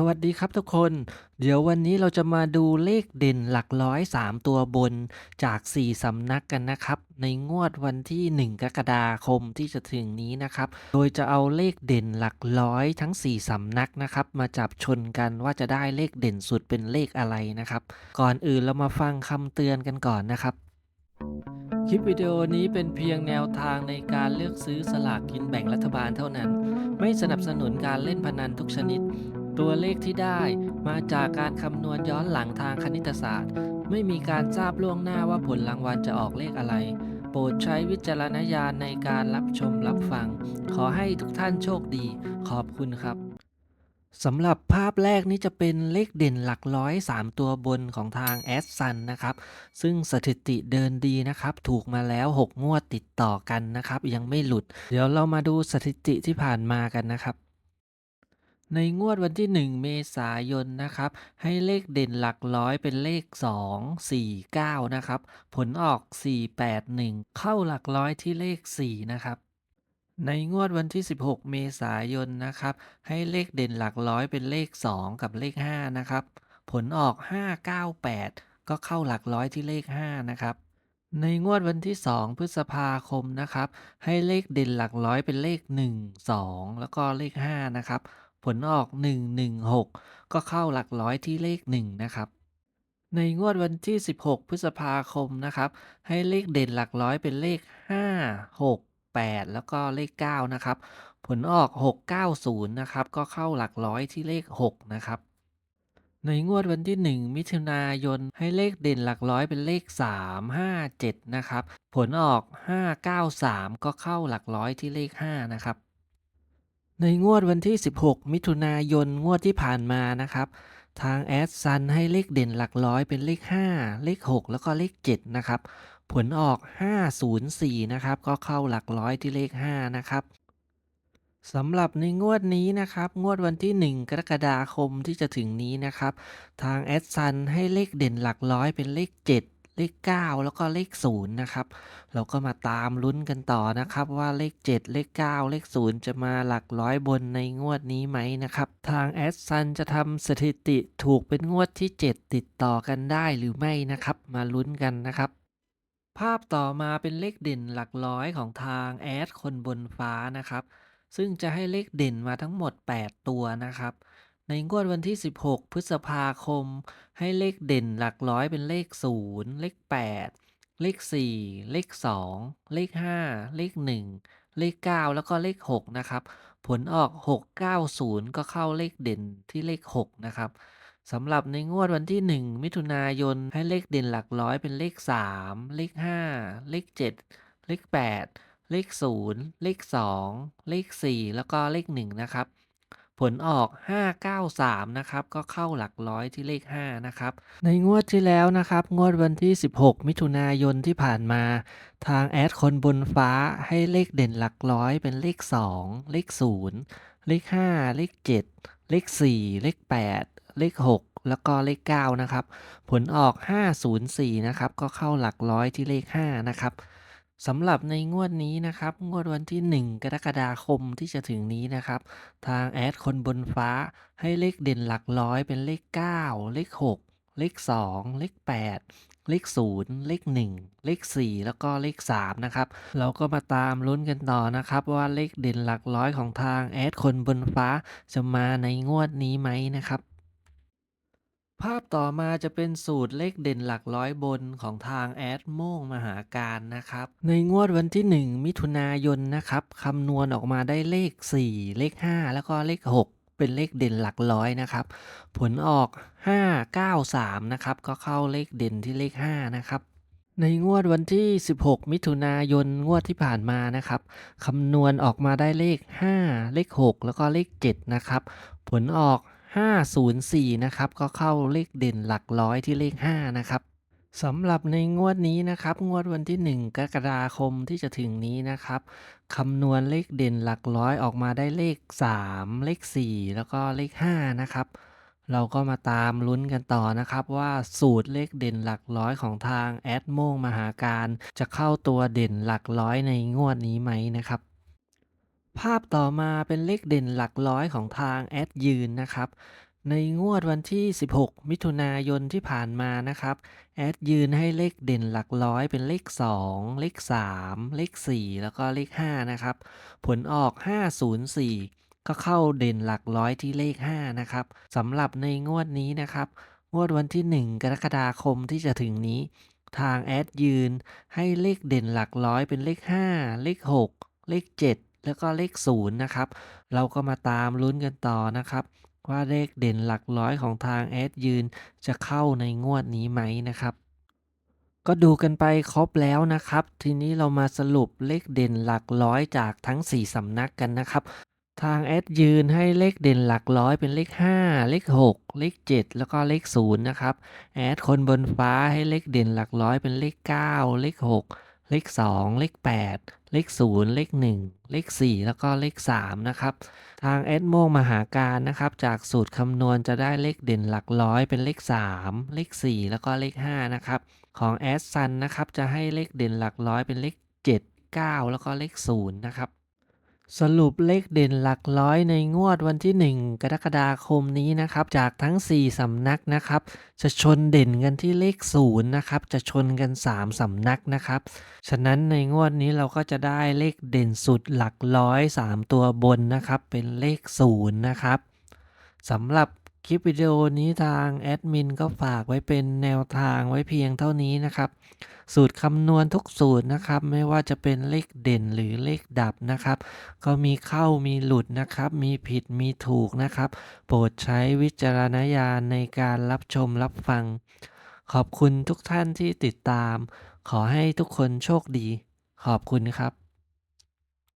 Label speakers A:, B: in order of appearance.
A: สวัสดีครับทุกคน เดี๋ยววันนี้เราจะมาดูเลขเด่นหลักร้อย 3 ตัวบนจาก 4 สำนักกันนะครับ ในงวดวันที่ 1 กรกฎาคมที่จะถึงนี้นะครับ โดยจะเอาเลขเด่นหลักร้อยทั้ง 4 สำนักนะครับ มาจับชนกันว่าจะได้เลขเด่นสุดเป็นเลขอะไรนะครับ ก่อนอื่นเรามาฟังคำเตือนกันก่อนนะครับคลิปวิดีโอนี้เป็นเพียงแนวทางในการเลือกซื้อสลากกินแบ่งรัฐบาลเท่านั้น ไม่สนับสนุนการเล่นพนันทุกชนิด ตัวเลขที่ได้มาจากการคำนวณย้อนหลังทางคณิตศาสตร์ ไม่มีการทราบล่วงหน้าว่าผลรางวัลจะออกเลขอะไร โปรดใช้วิจารณญาณในการรับชมรับฟัง ขอให้ทุกท่านโชคดี ขอบคุณครับสำหรับภาพแรกนี้จะเป็นเลขเด่นหลักร้อย 3 ตัวบนของทางแอสซันนะครับ ซึ่งสถิติเดินดีนะครับ ถูกมาแล้ว 6 งวดติดต่อกันนะครับ ยังไม่หลุด เดี๋ยวเรามาดูสถิติที่ผ่านมากันนะครับ ในงวดวันที่ 1 เมษายนนะครับ ให้เลขเด่นหลักร้อยเป็นเลข 2 4 9 นะครับ ผลออก 481 เข้าหลักร้อยที่เลข 4 นะครับ ในงวดวันที่ 16 เมษายนนะครับ ให้เลขเด่นหลักร้อยเป็นเลข 2 กับเลข 5 นะครับ ผลออก 598 ก็เข้าหลักร้อยที่เลข 5 นะครับในงวดวันที่ 2 พฤษภาคมนะครับ ให้เลขเด่นหลักร้อยเป็นเลข 1 2 แล้วก็เลข 5 นะครับ ผลออก 116 ก็เข้าหลักร้อยที่เลข 1 นะครับ ในงวดวันที่ 16 พฤษภาคมนะครับ ให้เลขเด่นหลักร้อยเป็นเลข 5 6 8 แล้วก็เลข 9 นะครับ ผลออก 690 นะครับ ก็เข้าหลักร้อยที่เลข 6 นะครับในงวดวันที่ 1 มิถุนายนให้เลขเด่นหลักร้อยเป็นเลข 3 5 7 นะครับ ผลออก 593 ก็เข้าหลักร้อยที่เลข 5 นะครับ ในงวดวันที่ 16 มิถุนายนงวดที่ผ่านมานะครับ ทางแอดซันให้เลขเด่นหลักร้อยเป็นเลข 5 เลข 6 แล้วก็เลข 7 นะครับ ผลออก 504 นะครับ ก็เข้าหลักร้อยที่เลข 5 นะครับสำหรับในงวดนี้นะครับ งวดวันที่ 1 กรกฎาคมที่จะถึงนี้นะครับ ทางแอดซันให้เลขเด่นหลักร้อยเป็นเลข 7 เลข 9 แล้วก็เลข 0 นะครับ เราก็มาตามลุ้นกันต่อนะครับ ว่าเลข 7 เลข 9 เลข 0 จะมาหลักร้อยบนในงวดนี้ไหมนะครับ ทางแอดซันจะทำสถิติถูกเป็นงวดที่ 7 ติดต่อกันได้หรือไม่นะครับ มาลุ้นกันนะครับภาพต่อมาเป็นเลขเด่นหลักร้อยของทางแอดคนบนฟ้านะครับ ซึ่งจะให้เลขเด่นมาทั้งหมด 8 ตัวนะครับ ในงวดวันที่ 16 พฤษภาคม ให้เลขเด่นหลักร้อยเป็นเลข 0 เลข 8 เลข 4 เลข 2 เลข 5 เลข 1 เลข 9 แล้วก็เลข 6 นะครับ ผลออก 690 ก็เข้าเลขเด่นที่เลข 6 นะครับสำหรับในงวดวันที่ 1 มิถุนายนให้เลขเด่นหลักร้อยเป็นเลข 3 เลข 5 เลข 7 เลข 8 เลข 0 เลข 2 เลข 4 แล้วก็เลข 1 นะครับ ผลออก 593 นะครับ ก็เข้าหลักร้อยที่เลข 5 นะครับ ในงวดที่แล้วนะครับ งวดวันที่ 16 มิถุนายนที่ผ่านมา ทางแอดคนบนฟ้าให้เลขเด่นหลักร้อยเป็นเลข 2 เลข 0 เลข 5 เลข 7 เลข 4 เลข 8 เลข 6 แล้วก็เลข 9 นะครับ ผลออก 504 นะครับ ก็เข้าหลักร้อยที่เลข 5 นะครับ สำหรับในงวดนี้นะครับ งวดวันที่ 1 กรกฎาคมที่จะถึงนี้นะครับ ทางแอดคนบนฟ้าให้เลขเด่นหลักร้อยเป็นเลข 9 เลข 6 เลข 2 เลข 8 เลข 0 เลข 1 เลข 4 แล้วก็เลข 3 นะครับ เราก็มาตามลุ้นกันต่อนะครับ ว่าเลขเด่นหลักร้อยของทางแอดคนบนฟ้าจะมาในงวดนี้ไหมนะครับ ภาพต่อมาจะเป็นสูตรเลขเด่นหลักร้อยบนของทางแอดโม่งมหาการนะครับ ในงวดวันที่ 1 มิถุนายนนะครับคำนวณออกมาได้เลข 4 เลข 5 แล้วก็เลข 6 เป็นเลขเด่นหลักร้อยนะครับ ผลออก 593 นะครับ ก็เข้าเลขเด่นที่เลข 5 นะครับ ในงวดวันที่ 16 มิถุนายนงวดที่ผ่านมานะครับคำนวณออกมาได้เลข 5 เลข 6 แล้วก็เลข 7 นะครับ ผลออก 504 นะครับ ก็เข้าเลขเด่นหลักร้อยที่เลข 5 นะครับสำหรับในงวดนี้นะครับ งวดวันที่ 1 กรกฎาคมที่จะถึงนี้นะครับคำนวณเลขเด่นหลักร้อยออกมาได้เลข 3 เลข 4 แล้วก็เลข 5 นะครับ เราก็มาตามลุ้นกันต่อนะครับ ว่าสูตรเลขเด่นหลักร้อยของทางแอดโมงมหาการ จะเข้าตัวเด่นหลักร้อยในงวดนี้ไหมนะครับ ภาพต่อมาเป็นเลขเด่นหลักร้อยของทางแอดยืนนะครับ ในงวดวันที่ 16 มิถุนายนที่ผ่านมานะครับ แอดยืนให้เลขเด่นหลักร้อยเป็นเลข 2 เลข 3 เลข 4 แล้วก็เลข 5 นะครับ ผลออก 504 ก็เข้าเด่นหลักร้อยที่เลข 5 นะครับสำหรับในงวดนี้นะครับ งวดวันที่ 1 กรกฎาคมที่จะถึงนี้ ทางแอดยืนให้เลขเด่นหลักร้อยเป็นเลข 5 เลข 6 เลข 7 แล้วก็เลข0นะครับ เราก็มาตามลุ้นกันต่อนะครับ ว่าเลขเด่นหลักร้อยของทางแอดยืนจะเข้าในงวดนี้ไหมนะครับ ก็ดูกันไปครบแล้วนะครับ ทีนี้เรามาสรุปเลขเด่นหลักร้อยจากทั้ง 4สำนักกันนะครับทางแอดยืนให้เลขเด่นหลักร้อยเป็นเลข 5 เลข 6 เลข 7 แล้วก็เลข0นะครับแอดคนบนฟ้าให้เลขเด่นหลักร้อยเป็นเลข 9 เลข 6 เลข 2 เลข 8 เลข 0 เลข 1 เลข 4 แล้วก็เลข 3 นะครับ ทางแอดโมงมหาการนะครับ จากสูตรคำนวณจะได้เลขเด่นหลักร้อยเป็นเลข 3 เลข 4 แล้วก็เลข 5 นะครับ ของแอดซันนะครับ จะให้เลขเด่นหลักร้อยเป็นเลข 7 9 แล้วก็เลข 0 นะครับ สรุปเลขเด่นหลักร้อยในงวดวันที่ 1 กรกฎาคมนี้นะครับ จากทั้ง 4 สำนักนะครับ จะชนเด่นกันที่เลข0นะครับ จะชนกัน 3 สำนักนะครับ ฉะนั้นในงวดนี้เราก็จะได้เลขเด่นสุดหลักร้อย 3 ตัวบนนะครับ เป็นเลข0นะครับสำหรับ คลิปวิดีโอนี้ทางแอดมินก็ฝากไว้เป็นแนวทางไว้เพียงเท่านี้นะครับ สูตรคำนวณทุกสูตรนะครับ ไม่ว่าจะเป็นเลขเด่นหรือเลขดับนะครับ ก็มีเข้ามีหลุดนะครับ มีผิดมีถูกนะครับ โปรดใช้วิจารณญาณในการรับชมรับฟัง ขอบคุณทุกท่านที่ติดตาม ขอให้ทุกคนโชคดี ขอบคุณครับ